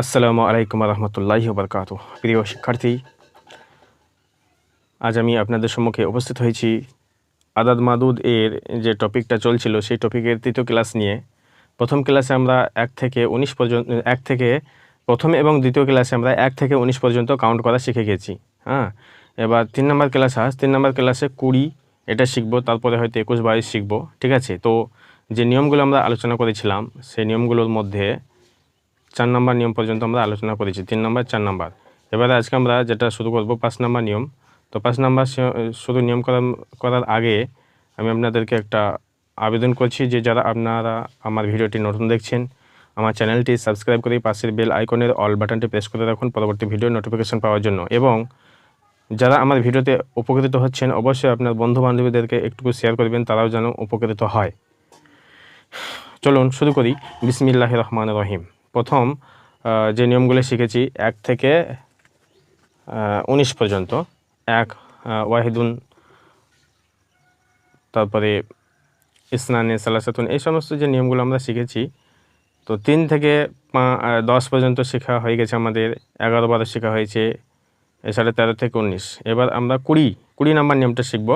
আসসালামু আলাইকুম রহমতুল্লাহি বরকাত প্রিয় শিক্ষার্থী, আজ আমি আপনাদের সম্মুখে উপস্থিত হয়েছি আদাদ মাদুদ এর যে টপিকটা চলছিল, সেই টপিকের তৃতীয় ক্লাস নিয়ে। প্রথম ক্লাসে আমরা এক থেকে উনিশ পর্যন্ত, এক থেকে প্রথম এবং দ্বিতীয় ক্লাসে আমরা এক থেকে উনিশ পর্যন্ত কাউন্ট করা শিখে গেছি হ্যাঁ? এবার তিন নম্বর ক্লাস আস তিন নম্বর ক্লাসে কুড়ি, এটা শিখব, তারপরে হয়তো একুশ বাইশ শিখব, ঠিক আছে? তো যে নিয়মগুলো আমরা আলোচনা করেছিলাম, সেই নিয়মগুলোর মধ্যে চার নম্বর নিয়ম পর্যন্ত আমরা আলোচনা করেছি, তিন নম্বর, চার নম্বর। এবারে আজকে আমরা যেটা শুরু করব, পাঁচ নম্বর নিয়ম। তো পাঁচ নম্বর শুধু নিয়ম করার করার আগে আমি আপনাদেরকে একটা আবেদন করছি যে যারা আপনারা আমার ভিডিওটি নতুন দেখছেন, আমার চ্যানেলটি সাবস্ক্রাইব করে পাশের বেল আইকনের অল বাটনটি প্রেস করে রাখুন পরবর্তী ভিডিও নোটিফিকেশন পাওয়ার জন্য। এবং যারা আমার ভিডিওতে উপকৃত হচ্ছেন, অবশ্যই আপনার বন্ধু বান্ধবীদেরকে একটু শেয়ার করবেন, তারাও যেন উপকৃত হয়। চলুন শুরু করি। বিসমিল্লাহ রহমান রহিম। প্রথম যে নিয়মগুলো শিখেছি, এক থেকে উনিশ পর্যন্ত। এক ওয়াহিদুন, তারপরে ইসনানে, সালাসাতুন, এই সমস্ত যে নিয়মগুলো আমরা শিখেছি, তো তিন থেকে দশ পর্যন্ত শেখা হয়ে গেছে আমাদের, এগারো বারো শেখা হয়েছে, এছাড়া তেরো থেকে উনিশ। এবার আমরা কুড়ি কুড়ি নাম্বার নিয়মটা শিখব।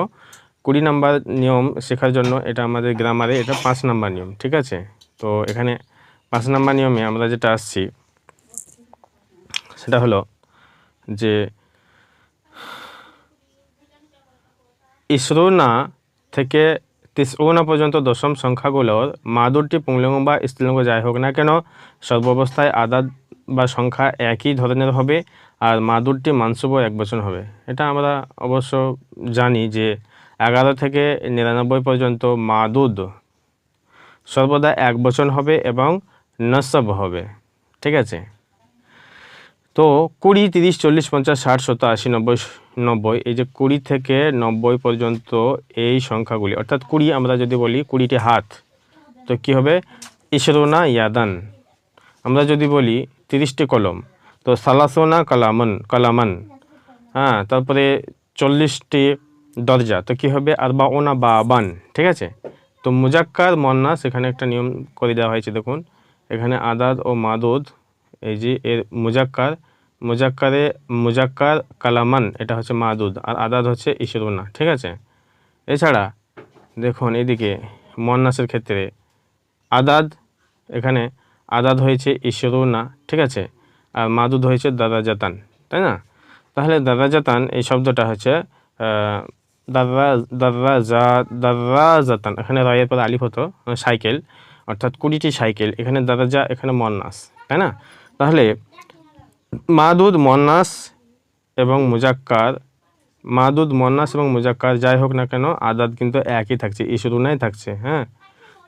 কুড়ি নাম্বার নিয়ম শেখার জন্য এটা আমাদের গ্রামারে এটা পাঁচ নাম্বার নিয়ম, ঠিক আছে? তো এখানে পাঁচ নাম্বার নিয়মে আমরা যেটা আসছি, সেটা হলো যে ইসরোনা থেকে তিসরোনা পর্যন্ত দশম সংখ্যাগুলোর মাদুরটি পুংলিঙ্গ বা স্ত্রীলিঙ্গ, যাই হোক না কেন, সর্বাবস্থায় আদাদ বা সংখ্যা একই ধরনের হবে আর মাদুরটি মানসুব এক বচন হবে। এটা আমরা অবশ্য জানি যে এগারো থেকে নিরানব্বই পর্যন্ত মাদুদ সর্বদা এক বচন হবে এবং নসব হবে, ঠিক আছে? তো কুড়ি, তিরিশ, চল্লিশ, পঞ্চাশ, ষাট, সত্তর, আশি, নব্বই নব্বই, এই যে কুড়ি থেকে নব্বই পর্যন্ত এই সংখ্যাগুলি, অর্থাৎ কুড়ি আমরা যদি বলি, কুড়িটি হাত, তো কি হবে? ইশরোনা ইয়াদান। আমরা যদি বলি, তিরিশটি কলম, তো সালাসোনা কালামন, কালামান হ্যাঁ তারপরে চল্লিশটি দরজা, তো কি হবে? আরবা ওনা বা আবান ঠিক আছে? তো মুজাক্কার মন্না সেখানে একটা নিয়ম করে দেওয়া হয়েছে, দেখুন। এখানে আদাদ ও মাদুদ, এই যে এর মুজাক্কার, মুজাক্কারে মুজাক্কার কালামান, এটা হচ্ছে মাদুদ, আর আদাদ হচ্ছে ইশরুনা, ঠিক আছে? এছাড়া দেখুন এদিকে মন্নাসের ক্ষেত্রে আদাদ, এখানে আদাদ হয়েছে ইশরুনা, ঠিক আছে? আর মাদুদ হয়েছে দাদাজাতান, তাই না? তাহলে দাদাজাতান, এই শব্দটা হচ্ছে দাদা দাদা যা দাদা জাতান, এখানে রয়ের পর আলিফ হতো, সাইকেল। অর্থাৎ কুড়িটি সাইকেল, এখানে দাদাজা, এখানে মন্নাস, তাই না? তাহলে মাদুদ, মন্নাস এবং মুজাক্কার, মাদুদ, মন্নাস এবং মুজাক্কার যাই হোক না কেন আদাদ কিন্তু একই থাকছে ইসরুনাই থাকছে হ্যাঁ?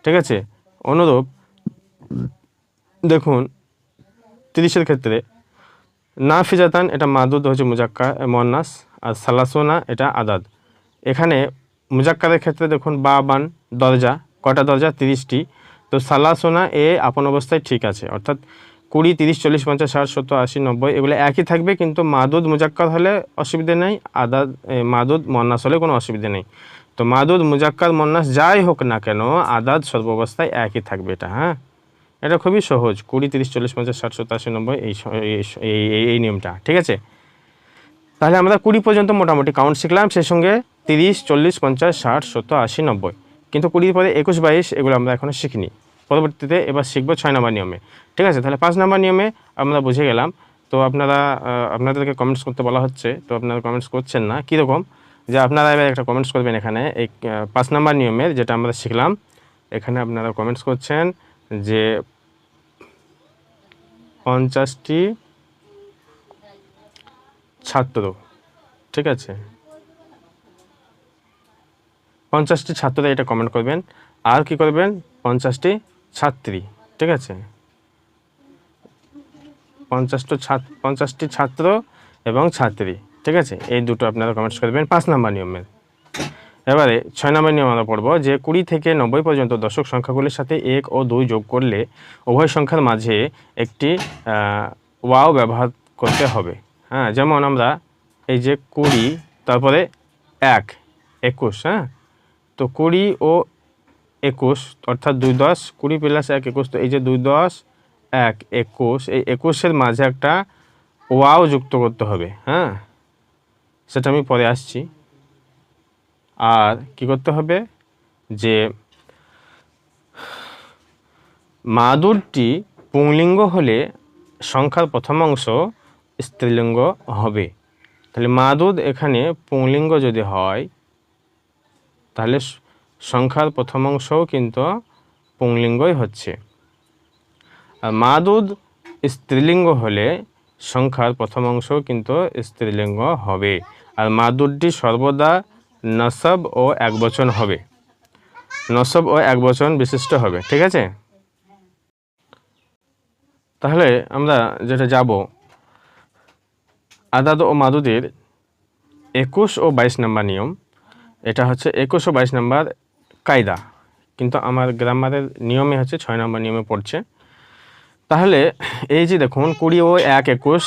ঠিক আছে? অনুরূপ, দেখুন, তিরিশের ক্ষেত্রে না ফিজাতান এটা মাদুদ হচ্ছে মুজাক্কা মন্নাস, আর সালাসোনা, এটা আদাদ এখানে মুজাক্কারের ক্ষেত্রে দেখুন বা বান দরজা, কটা দরজা? তিরিশটি। তো সালাসোনা এ আপন অবস্থায় ঠিক আছে। অর্থাৎ কুড়ি তিরিশ চল্লিশ পঞ্চাশ ষাট সত্তর আশি নব্বই এগুলো একই থাকবে কিন্তু মাদুদ মুজাক্কার হলে অসুবিধে নেই আদাদ এ, মাদুদ মন্নাস হলে কোনো অসুবিধে নেই। তো মাদুদ মুজাক্কার মন্নাস যাই হোক না কেন আদাদ সর্বাবস্থায় একই থাকবে এটা হ্যাঁ? এটা খুবই সহজ কুড়ি তিরিশ চল্লিশ পঞ্চাশ ষাট সত্তর আশি নব্বই এই- এই নিয়মটা ঠিক আছে? তাহলে আমরা কুড়ি পর্যন্ত মোটামুটি কাউন্ট শিখলাম সেই সঙ্গে তিরিশ চল্লিশ পঞ্চাশ ষাট সত্তর আশি নব্বই। কিন্তু কুড়ির পরে একুশ, বাইশ এগুলো আমরা এখনও শিখিনি। পরবর্তীতে এবার শিখব ছয় নম্বর নিয়মে। ঠিক আছে? তাহলে পাঁচ নম্বর নিয়মে আমরা বুঝে গেলাম। তো আপনারা আপনাদেরকে কমেন্টস করতে বলা হচ্ছে, তো আপনারা কমেন্টস করছেন না। কীরকম? যে আপনারা এবার একটা কমেন্টস করবেন এখানে। এই পাঁচ নম্বর নিয়মের যেটা আমরা শিখলাম, এখানে আপনারা কমেন্টস করছেন যে পঞ্চাশটি ছাত্র। ঠিক আছে? পঞ্চাশটি ছাত্র এটা কমেন্ট করবেন। আর কি করবেন? পঞ্চাশটি ছাত্রী। ঠিক আছে? পঞ্চাশটি ছাত্র পঞ্চাশটি ছাত্র এবং ছাত্রী। ঠিক আছে? এই দুটো আপনারা কমেন্টস করবেন পাঁচ নাম্বার নিয়মের। এবারে ছয় নম্বর নিয়ম আমরা পড়ব যে কুড়ি থেকে নব্বই পর্যন্ত দশক সংখ্যাগুলির সাথে এক ও দুই যোগ করলে উভয় সংখ্যার মাঝে একটি ওয়াও ব্যবহার করতে হবে। হ্যাঁ যেমন আমরা এই যে কুড়ি, তারপরে এক, একুশ হ্যাঁ? তো কুড়ি ও একুশ, অর্থাৎ দুই দশ, কুড়ি প্লাস এক একুশ, তো এই যে দুই দশ, এক একুশ, এই একুশের মাঝে একটা ওয়াও যুক্ত করতে হবে হ্যাঁ? সেটা আমি পরে আসছি। আর কি করতে হবে? যে মাদুরটি পুংলিঙ্গ হলে সংখ্যার প্রথম অংশ স্ত্রীলিঙ্গ হবে। তাহলে মাদুদ এখানে পুংলিঙ্গ যদি হয় তাহলে সংখ্যার প্রথম অংশও কিন্তু পুংলিঙ্গই হচ্ছে। আর মাদুদ স্ত্রীলিঙ্গ হলে সংখ্যার প্রথম অংশও কিন্তু স্ত্রীলিঙ্গ হবে। আর মাদুদটি সর্বদা নসব ও একবচন হবে। নসব ও একবচন বিশিষ্ট হবে, ঠিক আছে? তাহলে আমরা যেটা যাব, আদাদ ও মাদুদের একুশ ও বাইশ নম্বর নিয়ম। এটা হচ্ছে একুশ বাইশ নাম্বার কায়দা। কিন্তু আমার গ্রামারের নিয়মে হচ্ছে ছয় নম্বর নিয়মে পড়ছে। তাহলে এই যে দেখুন, কুড়ি ও এক একুশ,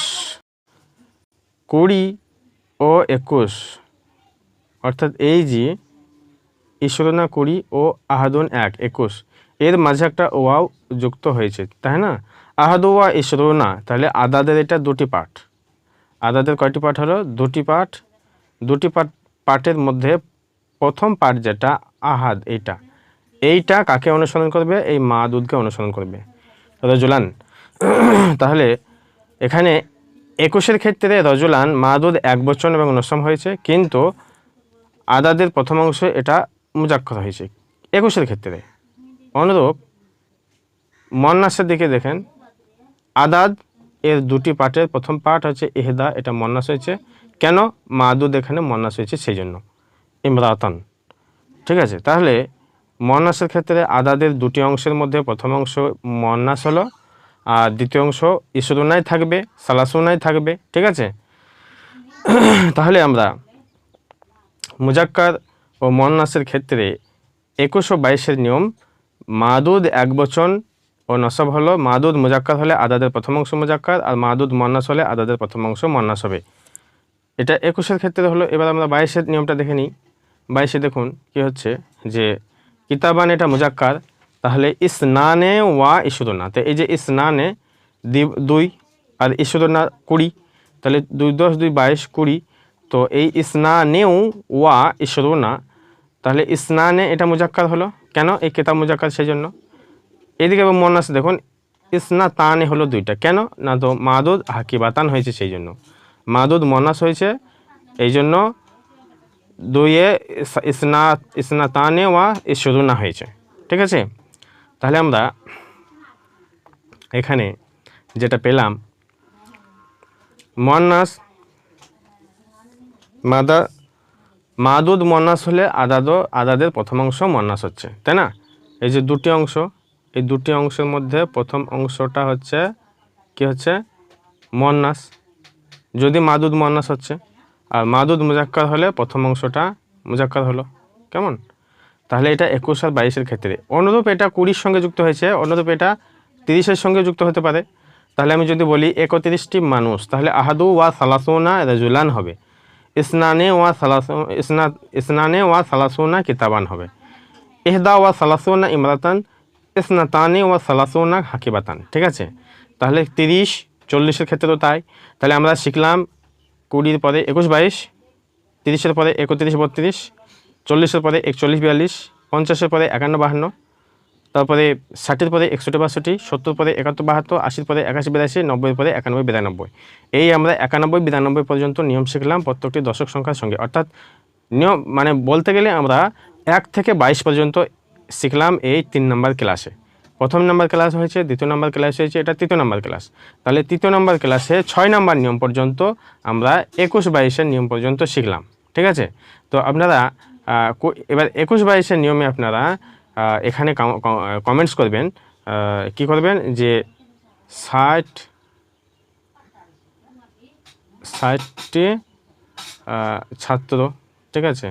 কুড়ি ও একুশ, অর্থাৎ এই যে ঈশ্বরনা কুড়ি ও আহাদুন এক একুশ, এর মাঝে একটা ওয়াও যুক্ত হয়েছে, তাই না? আহাদু ওয়া ঈশ্বরনা, তাহলে আদাদের এটা দুটি পাঠ। আদাদের কয়টি পাঠ হলো? দুটি পাঠ দুটি পাঠ, পাঠের মধ্যে প্রথম পার্ট যেটা, আহাদ, এইটা। এইটা কাকে অনুসরণ করবে? এই মা দুধকে অনুসরণ করবে। রজুলান তাহলে এখানে একুশের ক্ষেত্রে রজুলান মা দুধ এক বচন এবং নসম হয়েছে, কিন্তু আদাদের প্রথম অংশে এটা মুজাক্কর হয়েছে। একুশের ক্ষেত্রে। অনুরূপ, মন্নাসের দিকে দেখেন। আদাদ এর দুটি পাঠের প্রথম পাঠ হচ্ছে এহদা এটা মন্নাস হয়েছে। কেন? মাদুদ এখানে মন্নাস হয়েছে, সেই জন্য। ইমরাতন। ঠিক আছে? তাহলে মন্নাসের ক্ষেত্রে আদাদের দুটি অংশের মধ্যে প্রথম অংশ মন্নাস হলো, আর দ্বিতীয় অংশ ইসরুনাই থাকবে, সালাসুনাই থাকবে। ঠিক আছে? তাহলে আমরা মুজাক্কার ও মন্নাসের ক্ষেত্রে একুশ বাইশের নিয়ম, মাদুদ এক বচন ও নসব হলো, মাদুদ মুজাক্কার হলে আদাদের প্রথম অংশ মুজাক্কার, আর মাদুদ মন্নাস হলে আদাদের প্রথম অংশ মন্নাস হবে। এটা একুশের ক্ষেত্রে হলো, এবার আমরা বাইশের নিয়মটা দেখে নিই। বাইশে দেখুন কি হচ্ছে যে কিতাবান এটা মুজাক্কার, তাহলে ইসনানে ওয়া ইসুদনা তো এই যে ইসনানে দুই আর ইসুদনা কুড়ি, তাহলে দুই দশ দুই বাইশ কুড়ি, তো এই ইসনানেও ওয়া ইসরুনা তাহলে ইসনানে এটা মুজাক্কার হলো? কেন এই কেতাব মুজাক্কার সেই জন্য? এদিকে মনাস দেখুন ইসনা তানে হলো দুইটা। কেন? না তো মাদুদ হাকিবাতান হয়েছে সেই জন্য। মাদুদ মনাস হয়েছে, এই জন্য দুইয়ে ইস- ইসনা ইসনা তানে ওয়া ইসরুনা হয়েছে। ঠিক আছে? তাহলে আমরা এখানে যেটা পেলাম মন্নাস মাদা, মাদুদ মন্নাস হলে আদাদ, আদাদের প্রথম অংশ মন্নাস হচ্ছে, তাই না? এই যে দুটি অংশ, এই দুটি অংশের মধ্যে প্রথম অংশটা হচ্ছে কি হচ্ছে? মন্নাস যদি মাদুদ মন্নাস হচ্ছে? আর মাদুদ মুজাক্কার হলে প্রথম অংশটা মুজাক্কার হলো। কেমন? তাহলে এটা একুশ আর বাইশের ক্ষেত্রে। অনুরূপ এটা কুড়ির সঙ্গে যুক্ত হয়েছে, অনুরূপ এটা তিরিশের সঙ্গে যুক্ত হতে পারে। তাহলে আমি যদি বলি একত্রিশটি মানুষ, তাহলে আহাদু ওয়া সালাসুনা রাজুলান হবে। ইসনানে ওয়া সালাসু, ইসনা, ইসনানে ওয়া সালাসুনা কিতাবান হবে। এহদা ওয়া সালাসুনা ইমরাতান, ইসনাতানে ওয়া সালাসুনা হাকিবাতান। ঠিক আছে? তাহলে তিরিশ, চল্লিশের ক্ষেত্রেও তাই। তাহলে আমরা শিখলাম কুড়ির পরে একুশ বাইশ, তিরিশের পরে একত্রিশ বত্রিশ, চল্লিশের পরে একচল্লিশ বিয়াল্লিশ, পঞ্চাশের পরে একান্ন বাহান্ন, তারপরে ষাটের পরে একষট্টি বাষট্টি, সত্তর পরে একাত্তর বাহাত্তর, আশির পরে একাশি বিরাশি, নব্বই পরে একানব্বই বিরানব্বই। এই আমরা একানব্বই বিরানব্বই পর্যন্ত নিয়ম শিখলাম প্রত্যেকটি দশক সংখ্যার সঙ্গে। অর্থাৎ নিয়ম মানে বলতে গেলে আমরা এক থেকে বাইশ পর্যন্ত শিখলাম এই তিন নম্বর ক্লাসে। প্রথম নাম্বার ক্লাস হয়েছে, দ্বিতীয় নাম্বার ক্লাস হয়েছে, এটা তৃতীয় নাম্বার ক্লাস। তাহলে তৃতীয় নাম্বার ক্লাসে ছয় নাম্বার নিয়ম পর্যন্ত আমরা একুশ বাইশের নিয়ম পর্যন্ত শিখলাম, ঠিক আছে? তো আপনারা এবার একুশ বাইশের নিয়মে আপনারা এখানে কমেন্টস করবেন কি করবেন? যে ষাট, ষাটটি ছাত্র, ঠিক আছে?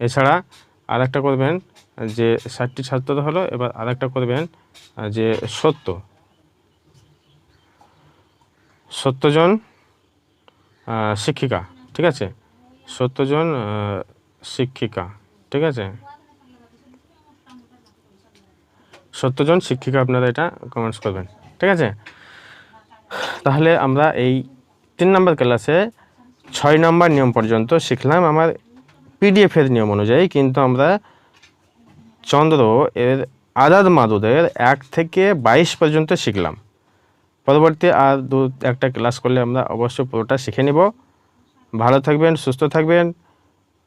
এছাড়া আরেকটা করবেন যে ষাটটি ছাত্র হলো এবার আর একটা করবেন যে সত্য সত্তর জন আহ, শিক্ষিকা ঠিক আছে? সত্তর জন আহ, শিক্ষিকা ঠিক আছে? সত্তর জন শিক্ষিকা আপনারা এটা কমেন্টস করবেন ঠিক আছে? তাহলে আমরা এই তিন নম্বর ক্লাসে ছয় নম্বর নিয়ম পর্যন্ত শিখলাম। আমার পিডিএফের নিয়ম অনুযায়ী কিন্তু আমরা চন্দ্র এর আদাদ মাদুদের এক থেকে বাইশ পর্যন্ত শিখলাম। পরবর্তী আর দু, একটা ক্লাস করলে আমরা অবশ্যই পুরোটা শিখে নিব। ভালো থাকবেন, সুস্থ থাকবেন।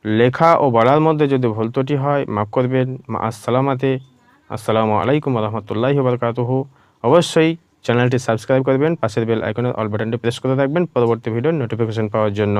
লেখা ও বলার মধ্যে যদি ভুল ত্রুটি হয়, মাফ করবেন। মা আসসালামাতে। আসসালামু আলাইকুম রহমতুল্লাহি বারকাতুহু অবশ্যই চ্যানেলটি সাবস্ক্রাইব করবেন, পাশের বেল আইকনের অল বাটনটি প্রেস করে রাখবেন পরবর্তী ভিডিওর নোটিফিকেশন পাওয়ার জন্য।